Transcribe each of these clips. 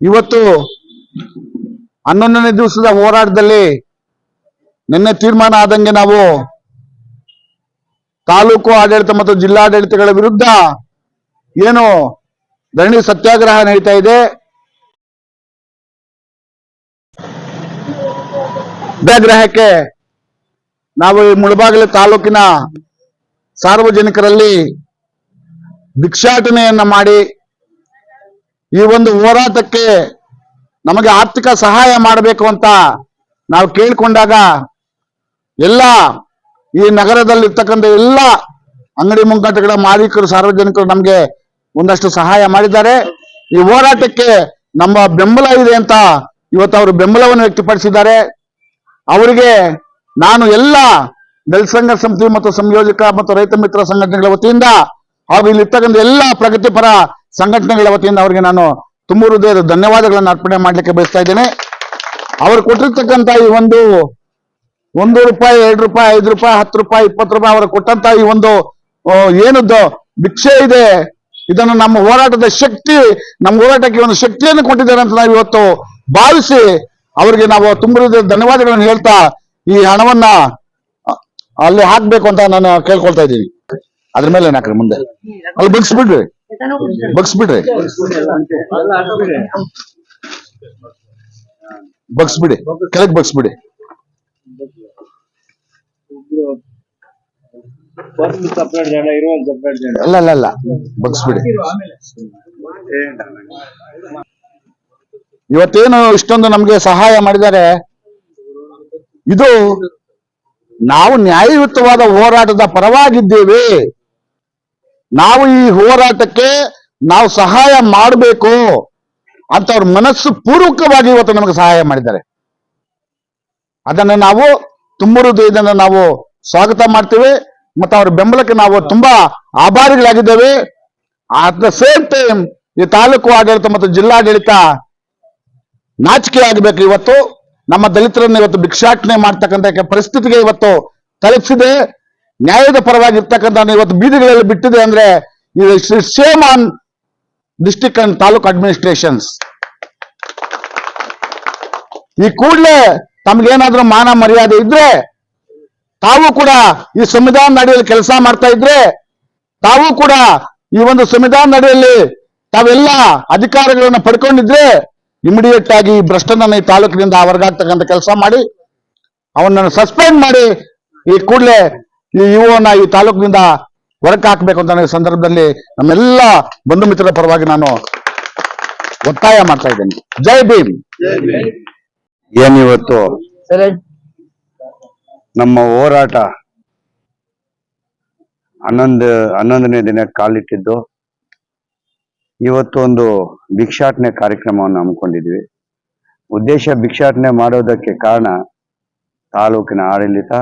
ಇವತ್ತು ಹನ್ನೊಂದನೇ ದಿವಸದ ಹೋರಾಟದಲ್ಲಿ ನಿನ್ನೆ ತೀರ್ಮಾನ ಆದಂಗೆ ನಾವು ತಾಲೂಕು ಆಡಳಿತ ಮತ್ತು ಜಿಲ್ಲಾಡಳಿತಗಳ ವಿರುದ್ಧ ಏನು ಧರಣಿ ಸತ್ಯಾಗ್ರಹ ನಡೀತಾ ಇದೆ. ಸತ್ಯಾಗ್ರಹಕ್ಕೆ ನಾವು ಈ ಮುಳಬಾಗಿಲು ತಾಲೂಕಿನ ಸಾರ್ವಜನಿಕರಲ್ಲಿ ಭಿಕ್ಷಾಟನೆಯನ್ನ ಮಾಡಿ ಈ ಒಂದು ಹೋರಾಟಕ್ಕೆ ನಮಗೆ ಆರ್ಥಿಕ ಸಹಾಯ ಮಾಡಬೇಕು ಅಂತ ನಾವು ಕೇಳಿಕೊಂಡಾಗ ಎಲ್ಲ ಈ ನಗರದಲ್ಲಿರ್ತಕ್ಕಂಥ ಎಲ್ಲ ಅಂಗಡಿ ಮುಂಗಟ್ಟುಗಳ ಮಾಲೀಕರು, ಸಾರ್ವಜನಿಕರು ನಮಗೆ ಒಂದಷ್ಟು ಸಹಾಯ ಮಾಡಿದ್ದಾರೆ. ಈ ಹೋರಾಟಕ್ಕೆ ನಮ್ಮ ಬೆಂಬಲ ಇದೆ ಅಂತ ಇವತ್ತು ಅವರು ಬೆಂಬಲವನ್ನು ವ್ಯಕ್ತಪಡಿಸಿದ್ದಾರೆ. ಅವರಿಗೆ ನಾನು ಎಲ್ಲ ಸಂಘ ಸಮಿತಿ ಮತ್ತು ಸಂಯೋಜಕ ಮತ್ತು ರೈತ ಮಿತ್ರ ಸಂಘಟನೆಗಳ ವತಿಯಿಂದ ಹಾಗೂ ಇಲ್ಲಿರ್ತಕ್ಕಂಥ ಎಲ್ಲ ಪ್ರಗತಿಪರ ಸಂಘಟನೆಗಳ ವತಿಯಿಂದ ಅವರಿಗೆ ನಾನು ತುಂಬ ಹೃದಯದ ಧನ್ಯವಾದಗಳನ್ನು ಅರ್ಪಣೆ ಮಾಡ್ಲಿಕ್ಕೆ ಬಯಸ್ತಾ ಇದ್ದೇನೆ. ಅವರು ಕೊಟ್ಟಿರ್ತಕ್ಕಂತ ಈ ಒಂದು ಒಂದು ರೂಪಾಯಿ, ಎರಡು ರೂಪಾಯಿ, ಐದು ರೂಪಾಯಿ, ಹತ್ತು ರೂಪಾಯಿ, ಇಪ್ಪತ್ತು ರೂಪಾಯಿ ಅವರು ಕೊಟ್ಟಂತ ಈ ಒಂದು ಏನದ್ದು ಭಿಕ್ಷೆ ಇದೆ, ಇದನ್ನು ನಮ್ಮ ಹೋರಾಟದ ಶಕ್ತಿ, ನಮ್ಮ ಹೋರಾಟಕ್ಕೆ ಒಂದು ಶಕ್ತಿಯನ್ನು ಕೊಟ್ಟಿದ್ದಾರೆ ಅಂತ ನಾವು ಇವತ್ತು ಭಾವಿಸಿ ಅವರಿಗೆ ನಾವು ತುಂಬ ಧನ್ಯವಾದಗಳನ್ನು ಹೇಳ್ತಾ ಈ ಹಣವನ್ನ ಅಲ್ಲಿ ಹಾಕ್ಬೇಕು ಅಂತ ನಾನು ಕೇಳ್ಕೊಳ್ತಾ ಇದ್ದೀನಿ. ಅದ್ರ ಮೇಲೆ ಹಾಕ್ರಿ ಮುಂದೆ? ಅಲ್ಲಿ ಬಗ್ಸ್ಬಿಡ್ರಿ ಬಗ್ಸ್ಬಿಡ್ರಿ. ಬಗ್ಸ್ಬಿಡಿ. ಬಗ್ಸ್ ಬಗ್ಸ್ಬಿಡಿ. ಅಲ್ಲ ಅಲ್ಲ ಅಲ್ಲ. ಬಗ್ಸ್ಬಿಡಿ. ಇವತ್ತೇನು ಇಷ್ಟೊಂದು ನಮ್ಗೆ ಸಹಾಯ ಮಾಡಿದ್ದಾರೆ? ಇದು ನಾವು ನ್ಯಾಯಯುತವಾದ ಹೋರಾಟದ ಪರವಾಗಿದ್ದೇವೆ. ನಾವು ಈ ಹೋರಾಟಕ್ಕೆ ನಾವು ಸಹಾಯ ಮಾಡಬೇಕು ಅಂತ ಅವ್ರ ಮನಸ್ಸು ಪೂರ್ವಕವಾಗಿ ಇವತ್ತು ನಮಗೆ ಸಹಾಯ ಮಾಡಿದ್ದಾರೆ. ಅದನ್ನು ನಾವು ತುಂಬ ಹೃದಯದಿಂದ ನಾವು ಸ್ವಾಗತ ಮಾಡ್ತೇವೆ ಮತ್ತು ಅವರ ಬೆಂಬಲಕ್ಕೆ ನಾವು ತುಂಬಾ ಆಭಾರಿಗಳಾಗಿದ್ದೇವೆ. ಅಟ್ ದ ಸೇಮ್ ಟೈಮ್ ಈ ತಾಲೂಕು ಆಡಳಿತ ಮತ್ತು ಜಿಲ್ಲಾಡಳಿತ ನಾಚಿಕೆ ಆಗಬೇಕು ಇವತ್ತು. ನಮ್ಮ ದಲಿತರನ್ನು ಇವತ್ತು ಭಿಕ್ಷಾಟನೆ ಮಾಡ್ತಕ್ಕಂಥ ಪರಿಸ್ಥಿತಿಗೆ ಇವತ್ತು ತಲುಪಿಸಿದೆ. ನ್ಯಾಯದ ಪರವಾಗಿರ್ತಕ್ಕಂಥ ಇವತ್ತು ಬೀದಿಗಳಲ್ಲಿ ಬಿಟ್ಟಿದೆ ಅಂದ್ರೆ same on district and taluk administrations ಈ ಕೂಡಲೇ ತಮ್ಗೇನಾದ್ರೂ ಮಾನ ಮರ್ಯಾದೆ ಇದ್ರೆ ತಾವು ಕೂಡ ಈ ಸಂವಿಧಾನ ಅಡಿಯಲ್ಲಿ ಕೆಲಸ ಮಾಡ್ತಾ ಇದ್ರೆ ತಾವು ಕೂಡ ಈ ಒಂದು ಸಂವಿಧಾನ ಅಡಿಯಲ್ಲಿ ತಾವೆಲ್ಲ ಅಧಿಕಾರಗಳನ್ನು ಪಡ್ಕೊಂಡಿದ್ರೆ ಇಮಿಡಿಯೇಟ್ ಆಗಿ ಈ ಭ್ರಷ್ಟನನ್ನ ಈ ತಾಲೂಕಿನಿಂದ ಹೊರಗಾಗ್ತಕ್ಕಂಥ ಕೆಲಸ ಮಾಡಿ ಅವನನ್ನು ಸಸ್ಪೆಂಡ್ ಮಾಡಿ ಈ ಕೂಡಲೇ ಈ ಯುವನ ಈ ತಾಲೂಕಿನಿಂದ ಹೊರಕ್ಕೆ ಹಾಕ್ಬೇಕು ಅಂತ ಸಂದರ್ಭದಲ್ಲಿ ನಮ್ಮೆಲ್ಲ ಬಂಧು ಮಿತ್ರರ ಪರವಾಗಿ ನಾನು ಒತ್ತಾಯ ಮಾಡ್ತಾ ಇದ್ದೇನೆ. ಜೈ ಭೀಮ್. ಏನಿವತ್ತು? ನಮ್ಮ ಹೋರಾಟ ಹನ್ನೊಂದು ಹನ್ನೊಂದನೇ ದಿನ ಕಾಲಿಟ್ಟಿದ್ದು. ಇವತ್ತು ಒಂದು ಭಿಕ್ಷಾಟನೆ ಕಾರ್ಯಕ್ರಮವನ್ನು ಹಮ್ಮಿಕೊಂಡಿದ್ವಿ. ಉದ್ದೇಶ ಭಿಕ್ಷಾಟನೆ ಮಾಡೋದಕ್ಕೆ ಕಾರಣ ತಾಲೂಕಿನ ಆಡಳಿತ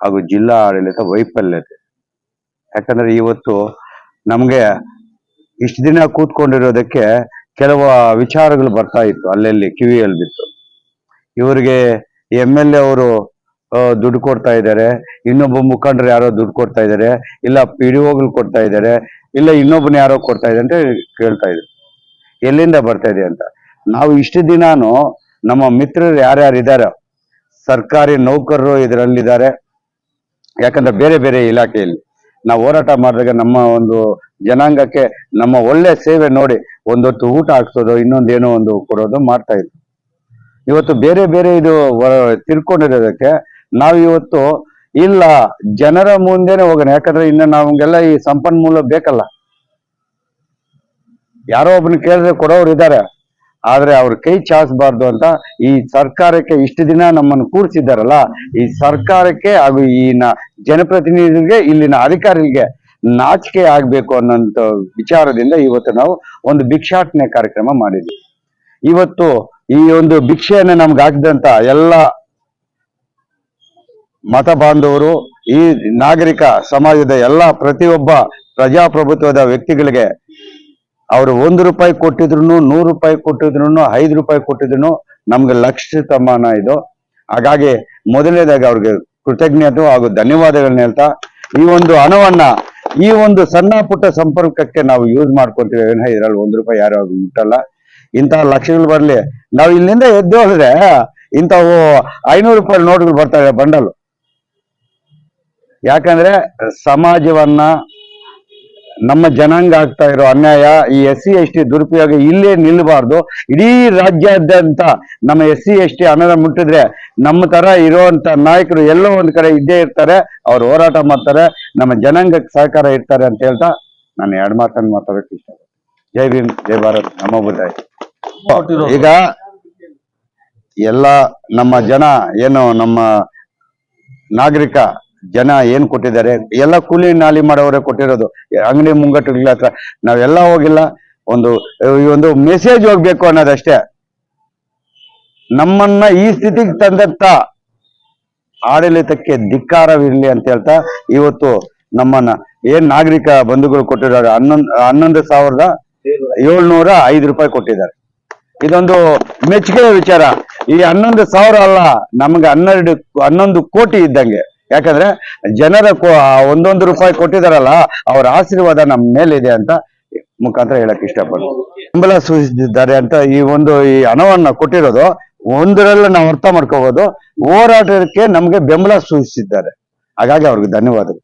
ಹಾಗೂ ಜಿಲ್ಲಾ ಆಡಳಿತ ವೈಫಲ್ಯತೆ. ಯಾಕಂದ್ರೆ ಇವತ್ತು ನಮಗೆ ಇಷ್ಟು ದಿನ ಕೂತ್ಕೊಂಡಿರೋದಕ್ಕೆ ಕೆಲವು ವಿಚಾರಗಳು ಬರ್ತಾ ಇತ್ತು ಅಲ್ಲಲ್ಲಿ ಕಿವಿಯಲ್ಲಿ ಬಿತ್ತು ಇವರಿಗೆ ಎಂ ಎಲ್ ಎ ಅವರು ದುಡ್ಡು ಕೊಡ್ತಾ ಇದ್ದಾರೆ. ಇನ್ನೊಬ್ಬ ಮುಖಂಡರು ಯಾರೋ ದುಡ್ಡು ಕೊಡ್ತಾ ಇದ್ದಾರೆ. ಇಲ್ಲ ಪಿ ಡಿ ಒಗಳು ಕೊಡ್ತಾ ಇದ್ದಾರೆ. ಇಲ್ಲ ಇನ್ನೊಬ್ಬನ ಯಾರೋ ಕೊಡ್ತಾ ಇದೆ ಅಂತ ಕೇಳ್ತಾ ಇದ್ರು. ಎಲ್ಲಿಂದ ಬರ್ತಾ ಇದೆ ಅಂತ. ನಾವು ಇಷ್ಟು ದಿನಾನು ನಮ್ಮ ಮಿತ್ರರು ಯಾರ್ಯಾರು ಇದ್ದಾರೆ ಸರ್ಕಾರಿ ನೌಕರರು ಇದರಲ್ಲಿದ್ದಾರೆ. ಯಾಕಂದ್ರೆ ಬೇರೆ ಬೇರೆ ಇಲಾಖೆಯಲ್ಲಿ ನಾವು ಹೋರಾಟ ಮಾಡಿದಾಗ ನಮ್ಮ ಒಂದು ಜನಾಂಗಕ್ಕೆ ನಮ್ಮ ಒಳ್ಳೆ ಸೇವೆ ನೋಡಿ ಒಂದೊತ್ತು ಊಟ ಹಾಕ್ಸೋದು ಇನ್ನೊಂದೇನೋ ಒಂದು ಕೊಡೋದು ಮಾಡ್ತಾ ಇದ್ರು. ಇವತ್ತು ಬೇರೆ ಬೇರೆ ಇದು ತಿರ್ಕೊಂಡಿರೋದಕ್ಕೆ ನಾವು ಇವತ್ತು ಇಲ್ಲ, ಜನರ ಮುಂದೆನೆ ಹೋಗೋಣ. ಯಾಕಂದ್ರೆ ಇನ್ನು ನಮ್ಗೆಲ್ಲ ಈ ಸಂಪನ್ಮೂಲ ಬೇಕಲ್ಲ. ಯಾರೋ ಒಬ್ಬನ ಕೇಳಿದ್ರೆ ಕೊಡೋರು ಇದ್ದಾರೆ. ಆದ್ರೆ ಅವ್ರ ಕೈ ಚಾಚಬಾರ್ದು ಅಂತ ಈ ಸರ್ಕಾರಕ್ಕೆ ಇಷ್ಟು ದಿನ ನಮ್ಮನ್ನು ಕೂರಿಸಿದ್ದಾರಲ್ಲ, ಈ ಸರ್ಕಾರಕ್ಕೆ ಹಾಗೂ ಈ ಜನಪ್ರತಿನಿಧಿಗಳಿಗೆ, ಇಲ್ಲಿನ ಅಧಿಕಾರಿಗಳಿಗೆ ನಾಚಿಕೆ ಆಗ್ಬೇಕು ಅನ್ನೋಂಥ ವಿಚಾರದಿಂದ ಇವತ್ತು ನಾವು ಒಂದು ಭಿಕ್ಷಾಟನೆ ಕಾರ್ಯಕ್ರಮ ಮಾಡಿದ್ವಿ. ಇವತ್ತು ಈ ಒಂದು ಭಿಕ್ಷೆಯನ್ನು ನಮ್ಗೆ ಹಾಕಿದಂತ ಎಲ್ಲ ಮತ ಬಾಂಧವರು, ಈ ನಾಗರಿಕ ಸಮಾಜದ ಎಲ್ಲ ಪ್ರತಿಯೊಬ್ಬ ಪ್ರಜಾಪ್ರಭುತ್ವದ ವ್ಯಕ್ತಿಗಳಿಗೆ ಅವರು ಒಂದು ರೂಪಾಯಿ ಕೊಟ್ಟಿದ್ರು ನೂರು ರೂಪಾಯಿ ಕೊಟ್ಟಿದ್ರು ಐದು ರೂಪಾಯಿ ಕೊಟ್ಟಿದ್ರು ನಮ್ಗೆ ಲಕ್ಷ ಸಮಾನ ಇದು. ಹಾಗಾಗಿ ಮೊದಲನೇದಾಗಿ ಅವ್ರಿಗೆ ಕೃತಜ್ಞತೆ ಹಾಗೂ ಧನ್ಯವಾದಗಳನ್ನ ಹೇಳ್ತಾ, ಈ ಒಂದು ಹಣವನ್ನ, ಈ ಒಂದು ಸಣ್ಣ ಪುಟ್ಟ ಸಂಪರ್ಕಕ್ಕೆ ನಾವು ಯೂಸ್ ಮಾಡ್ಕೊಂತೀವಿ. ವಿನಃ ಇದ್ರಲ್ಲಿ ಒಂದು ರೂಪಾಯಿ ಯಾರು ಮುಟ್ಟಲ್ಲ. ಇಂತಹ ಲಕ್ಷಗಳು ಬರಲಿ. ನಾವು ಇಲ್ಲಿಂದ ಎದ್ದು ಹೋದ್ರೆ, ಇಂಥವು ಐನೂರು ರೂಪಾಯಿ ನೋಟ್ಗಳು ಬರ್ತಾವೆ ಬಂಡಲು. ಯಾಕಂದ್ರೆ ಸಮಾಜವನ್ನ ನಮ್ಮ ಜನಾಂಗ ಆಗ್ತಾ ಇರೋ ಅನ್ಯಾಯ ಈ ಎಸ್ ಸಿ ಎಸ್ ಟಿ ದುರುಪಯೋಗ ಇಲ್ಲೇ ನಿಲ್ಲಬಾರ್ದು ಇಡೀ ರಾಜ್ಯಾದ್ಯಂತ ನಮ್ಮ ಎಸ್ ಸಿ ಎಸ್ ಟಿ ಹಣನ ಮುಟ್ಟಿದ್ರೆ ನಮ್ಮ ತರ ಇರುವಂತ ನಾಯಕರು ಎಲ್ಲೋ ಒಂದ್ ಕಡೆ ಇದ್ದೇ ಇರ್ತಾರೆ, ಅವ್ರು ಹೋರಾಟ ಮಾಡ್ತಾರೆ, ನಮ್ಮ ಜನಾಂಗಕ್ಕೆ ಸಹಕಾರ ಇರ್ತಾರೆ ಅಂತ ಹೇಳ್ತಾ ನಾನು ಎರಡು ಮಾತನ್ನು ಮಾತಾಡೋಕೆ ಇಷ್ಟ ಜೈ ಭೀಮ್, ಜೈ ಭಾರತ್, ನಮ್ಮ ಬುದ್ಧಾಯ್. ಈಗ ಎಲ್ಲ ನಮ್ಮ ಜನ, ಏನು ನಮ್ಮ ನಾಗರಿಕ ಜನ ಏನ್ ಕೊಟ್ಟಿದ್ದಾರೆ? ಎಲ್ಲ ಕೂಲಿ ನಾಲಿ ಮಾಡೋರೇ ಕೊಟ್ಟಿರೋದು. ಅಂಗಡಿ ಮುಂಗಟ್ಟುಗಳ ಹತ್ರ ನಾವೆಲ್ಲ ಹೋಗಿಲ್ಲ. ಒಂದು, ಈ ಒಂದು ಮೆಸೇಜ್ ಹೋಗ್ಬೇಕು ಅನ್ನೋದಷ್ಟೇ. ನಮ್ಮನ್ನ ಈ ಸ್ಥಿತಿಗೆ ತಂದಂತ ಆಡಳಿತಕ್ಕೆ ಧಿಕ್ಕಾರವಿರ್ಲಿ ಅಂತ ಹೇಳ್ತಾ ಇವತ್ತು ನಮ್ಮನ್ನ ಏನ್ ನಾಗರಿಕ ಬಂಧುಗಳು ಕೊಟ್ಟಿದ್ದಾರೆ? ಹನ್ನೊಂದು ಹನ್ನೊಂದು ಸಾವಿರದ ಏಳ್ನೂರ ಐದು ರೂಪಾಯಿ ಕೊಟ್ಟಿದ್ದಾರೆ. ಇದೊಂದು ಮೆಚ್ಚುಗೆಯ ವಿಚಾರ. ಈ ಹನ್ನೊಂದು ಸಾವಿರ ಅಲ್ಲ, ನಮ್ಗೆ ಹನ್ನೆರಡು, ಹನ್ನೊಂದು ಕೋಟಿ ಇದ್ದಂಗೆ. ಯಾಕಂದ್ರೆ ಜನರ ಒಂದೊಂದು ರೂಪಾಯಿ ಕೊಟ್ಟಿದಾರಲ್ಲ, ಅವರ ಆಶೀರ್ವಾದ ನಮ್ಮ ಮೇಲಿದೆ ಅಂತ ಮುಖಾಂತರ ಹೇಳಕ್ ಇಷ್ಟಪಡ್ತೀನಿ. ಬೆಂಬಲ ಸೂಚಿಸಿದ್ದಾರೆ ಅಂತ ಈ ಒಂದು ಈ ಹಣವನ್ನ ಕೊಟ್ಟಿರೋದು, ಒಂದರಲ್ಲ ನಾವು ಅರ್ಥ ಮಾಡ್ಕೋಬಹುದು ಹೋರಾಟಕ್ಕೆ ನಮ್ಗೆ ಬೆಂಬಲ ಸೂಚಿಸಿದ್ದಾರೆ. ಹಾಗಾಗಿ ಅವ್ರಿಗೆ ಧನ್ಯವಾದಗಳು.